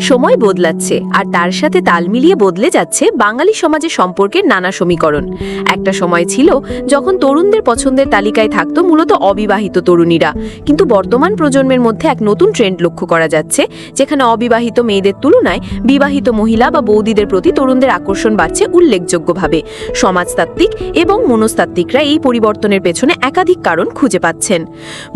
সময় বদলাচ্ছে আর তার সাথে তাল মিলিয়ে বদলে যাচ্ছে বাঙালি সমাজের সম্পর্কের নানা সমীকরণ। একটা সময় ছিল যখন তরুণদের পছন্দের তালিকায় থাকতো মূলত অবিবাহিত তরুণীরা। কিন্তু বর্তমান প্রজন্মের মধ্যে এক নতুন ট্রেন্ড লক্ষ্য করা যাচ্ছে, যেখানে অবিবাহিত মেয়েদের তুলনায় বিবাহিত মহিলা বা বৌদিদের প্রতি তরুণদের আকর্ষণ বাড়ছে উল্লেখযোগ্যভাবে। সমাজতাত্ত্বিক এবং মনস্তাত্ত্বিকরা এই পরিবর্তনের পেছনে একাধিক কারণ খুঁজে পাচ্ছেন।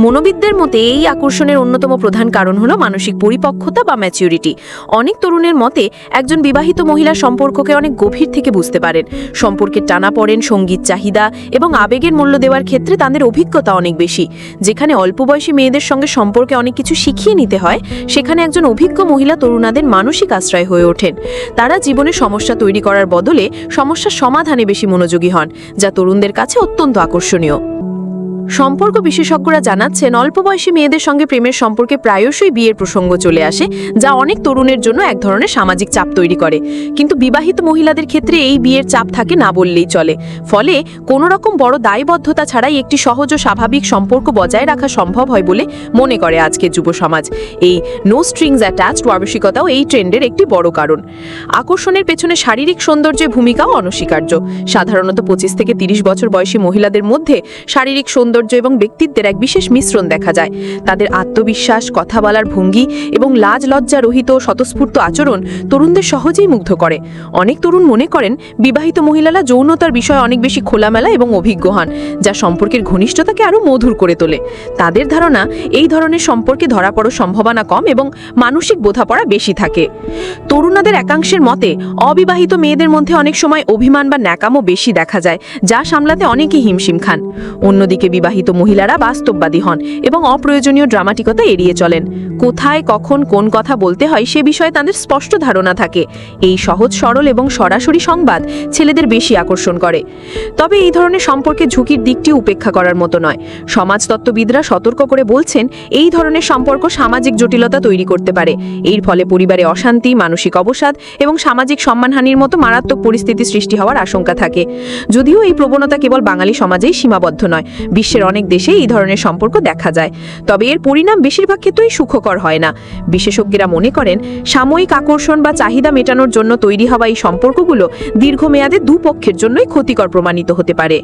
মনোবিদদের মতে এই আকর্ষণের অন্যতম প্রধান কারণ হলো মানসিক পরিপক্কতা বা ম্যাচিউরিটি অনেক তরুণের মতে, একজন বিবাহিত মহিলা সম্পর্ককে অনেক গভীর থেকে বুঝতে পারেন। সম্পর্কের টানা পড়েন, সংগীত চাহিদা এবং আবেগের মূল্য দেওয়ার ক্ষেত্রে তাদের অভিজ্ঞতা অনেক বেশি। যেখানে অল্প বয়সী মেয়েদের সঙ্গে সম্পর্কে অনেক কিছু শিখিয়ে নিতে হয়, সেখানে একজন অভিজ্ঞ মহিলা তরুণাদের মানসিক আশ্রয় হয়ে ওঠেন। তারা জীবনে সমস্যা তৈরি করার বদলে সমস্যার সমাধানে বেশি মনোযোগী হন, যা তরুণদের কাছে অত্যন্ত আকর্ষণীয়। সম্পর্ক বিশেষজ্ঞরা জানাচ্ছেন, অল্প বয়সী মেয়েদের সঙ্গে প্রেমের সম্পর্কে প্রায়শই বিয়ের প্রসঙ্গ চলে আসে, যা অনেক তরুণের জন্য এক ধরনের সামাজিক চাপ তৈরি করে। কিন্তু বিবাহিত মহিলাদের ক্ষেত্রে এই বিয়ের চাপ থাকে না বললেই চলে। ফলে কোনো রকম বড় দায়বদ্ধতা ছাড়াই একটি সহজ ও স্বাভাবিক সম্পর্ক বজায় রাখা সম্ভব হয় বলে মনে করে আজকের যুব সমাজ। এই নো স্ট্রিংস অ্যাটাচড মানসিকতাও এই ট্রেন্ডের একটি বড় কারণ। আকর্ষণের পেছনে শারীরিক সৌন্দর্যের ভূমিকাও অনস্বীকার্য। সাধারণত পঁচিশ থেকে তিরিশ বছর বয়সী মহিলাদের মধ্যে শারীরিক সৌন্দর্য এবং ব্যক্তিত্বের এক বিশেষ মিশ্রণ দেখা যায়। তাদের আত্মবিশ্বাস, কথা বলার ভঙ্গি এবং লাজ লজ্জা রহিত স্বতঃস্ফূর্ত আচরণ তরুণদের সহজেই মুগ্ধ করে। অনেক তরুণ মনে করেন, বিবাহিত মহিলারা যৌনতার বিষয়ে অনেক বেশি খোলামেলা এবং অভিজ্ঞ হন, যা সম্পর্কের ঘনিষ্ঠতাকে আরও মধুর করে তোলে। তাদের ধারণা, এই ধরনের সম্পর্কে ধরা পড়ার সম্ভাবনা কম এবং মানসিক বোঝাপড়া বেশি থাকে। তরুণাদের একাংশের মতে, অবিবাহিত মেয়েদের মধ্যে অনেক সময় অভিমান বা ন্যাকামো বেশি দেখা যায়, যা সামলাতে অনেকেই হিমশিম খান। অন্যদিকে বিবাহিত মহিলারা বাস্তববাদী হন এবং অপ্রয়োজনীয় ড্রামাটিকতা এড়িয়ে চলেন। কোথায়, কখন, কোন কথা বলতে হয় সে বিষয়ে তাদের স্পষ্ট ধারণা থাকে। এই সহজ, সরল এবং সরাসরি সংবাদ ছেলেদের বেশি আকর্ষণ করে। তবে এই ধরনের সম্পর্কে ঝুঁকির দিকটি উপেক্ষা করার মতো নয়। সমাজতত্ত্ববিদরা সতর্ক করে বলছেন, এই ধরনের সম্পর্ক সামাজিক জটিলতা তৈরি করতে পারে। এর ফলে পরিবারে অশান্তি, মানসিক অবসাদ এবং সামাজিক সম্মানহানির মতো মারাত্মক পরিস্থিতি সৃষ্টি হওয়ার আশঙ্কা থাকে। যদিও এই প্রবণতা কেবল বাঙালি সমাজেই সীমাবদ্ধ নয় বিশ্বের অনেক দেশে এই ধরনের সম্পর্ক দেখা যায়। তবে এর পরিণাম বেশিরভাগ ক্ষেত্রেই সুখকর হয় না। বিশেষজ্ঞরা মনে করেন, সাময়িক আকর্ষণ বা চাহিদা মেটানোর জন্য তৈরি হওয়া এই সম্পর্কগুলো দীর্ঘমেয়াদে দুপক্ষের জন্যই ক্ষতিকর প্রমাণিত হতে পারে।